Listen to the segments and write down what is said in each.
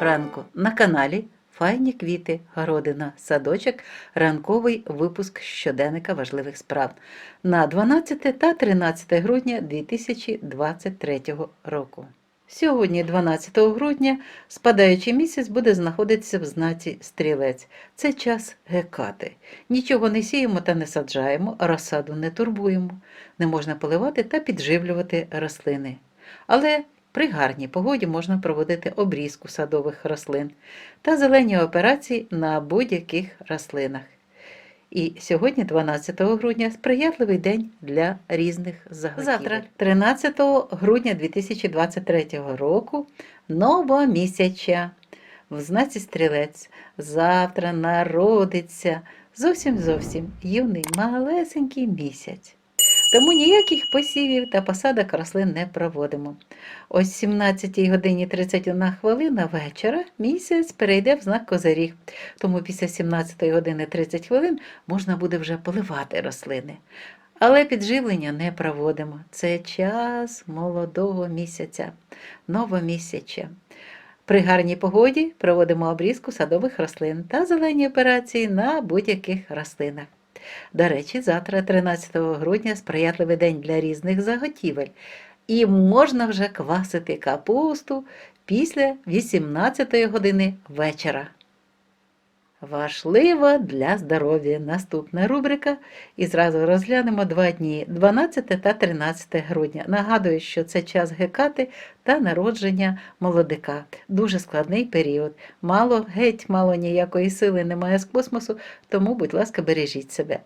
ранку на каналі Файні квіти, городина, садочок, ранковий випуск щоденника важливих справ на 12 та 13 грудня 2023 року. Сьогодні, 12 грудня, спадаючий місяць буде знаходитися в знаці стрілець. Це час гекати. Нічого не сіємо та не саджаємо, розсаду не турбуємо. Не можна поливати та підживлювати рослини. Але при гарній погоді можна проводити обрізку садових рослин та зелені операції на будь-яких рослинах. І сьогодні, 12 грудня, сприятливий день для різних заготівель. Завтра, 13 грудня 2023 року, новомісяча в знаці стрілець. Завтра народиться зовсім зовсім юний малесенький місяць. Тому ніяких посівів та посадок рослин не проводимо. Ось 17 годині 31 хвилина вечора місяць перейде в знак Козиріг. Тому після 17 години 30 хвилин можна буде вже поливати рослини. Але підживлення не проводимо. Це час молодого місяця, новомісяча. При гарній погоді проводимо обрізку садових рослин та зелені операції на будь-яких рослинах. До речі, завтра, 13 грудня, сприятливий день для різних заготівель. І можна вже квасити капусту після 18 години вечора. Важливо для здоров'я. Наступна рубрика. І зразу розглянемо два дні 12 та 13 грудня. Нагадую, що це час гекати та народження молодика. Дуже складний період. Мало, геть, мало ніякої сили немає з космосу, тому, будь ласка, бережіть себе.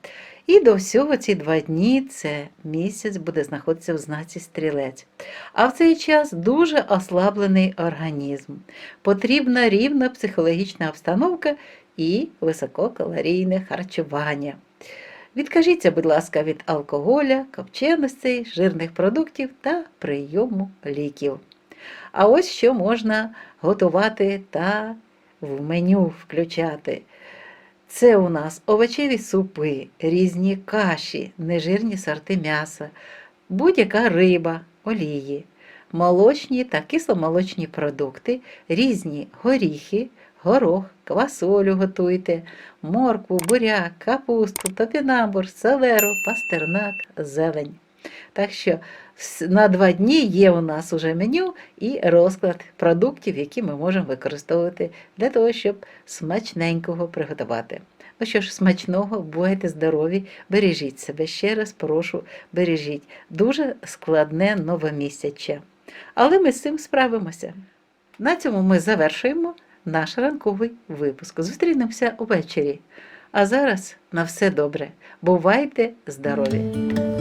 І до всього ці два дні це місяць буде знаходитися в знаці стрілець. А в цей час дуже ослаблений організм. Потрібна рівна психологічна обстановка і висококалорійне харчування. Відкажіться, будь ласка, від алкоголя, копченостей, жирних продуктів та прийому ліків. А ось що можна готувати та в меню включати. Це у нас овочеві супи, різні каші, нежирні сорти м'яса, будь-яка риба, олії, молочні та кисломолочні продукти, різні горіхи, горох, квасолю готуйте, моркву, буряк, капусту, топінамбур, селеру, пастернак, зелень. Так що на два дні є у нас уже меню і розклад продуктів, які ми можемо використовувати для того, щоб смачненького приготувати. Ну що ж, смачного, бувайте здорові, бережіть себе. Ще раз прошу, бережіть. Дуже складне новомісяче. Але ми з цим справимося. На цьому ми завершуємо наш ранковий випуск. Зустрінемося увечері. А зараз на все добре. Бувайте здорові!